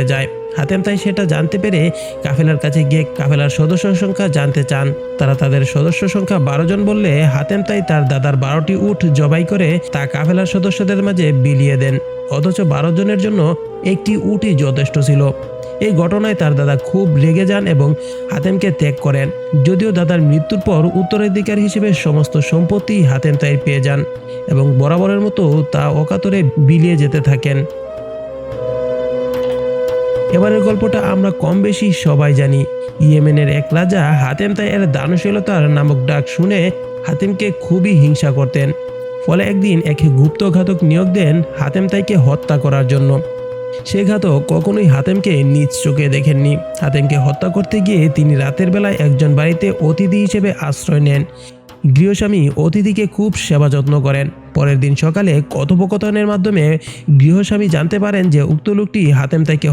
পড়ে যায়। হাতেম তাই সেটা জানতে পেরে কাফেলার কাছে গিয়ে কাফেলার সদস্য সংখ্যা জানতে চান। তারা তাদের সদস্য সংখ্যা বারো জন বললে হাতেম তাই তার দাদার বারোটি উট জবাই করে তা কাফেলার সদস্যদের মাঝে বিলিয়ে দেন। অথচ বারো জনের জন্য একটি উটই যথেষ্ট ছিল। এই ঘটনায় তার দাদা খুব রেগে যান এবং হাতেমকে ত্যাগ করেন। যদিও দাদার মৃত্যুর পর উত্তরাধিকার হিসেবে সমস্ত সম্পত্তি হাতেম তাই পেয়ে যান এবং বরাবরের মতো তা অকাতরে বিলিয়ে যেতে থাকেন। এবারের গল্পটা আমরা কম বেশি সবাই জানি। ইয়েমেনের এক রাজা হাতেম তাই এর দানশীলতার নামক ডাক শুনে হাতেমকে খুবই হিংসা করতেন। ফলে একদিন এক গুপ্তঘাতক নিয়োগ দেন হাতেম তাইকে হত্যা করার জন্য। সে ঘাতক কখনোই হাতেমকে নিজ চোখে দেখেননি। হাতেমকে হত্যা করতে গিয়ে তিনি রাতের বেলায় একজন বাড়িতে অতিথি হিসেবে আশ্রয় নেন। গৃহস্বামী অতিথিকে খুব সেবা যত্ন করেন। পরের দিন সকালে কথোপকথনের মাধ্যমে গৃহস্বামী জানতে পারেন যে উক্ত লোকটি হাতেম তাইকে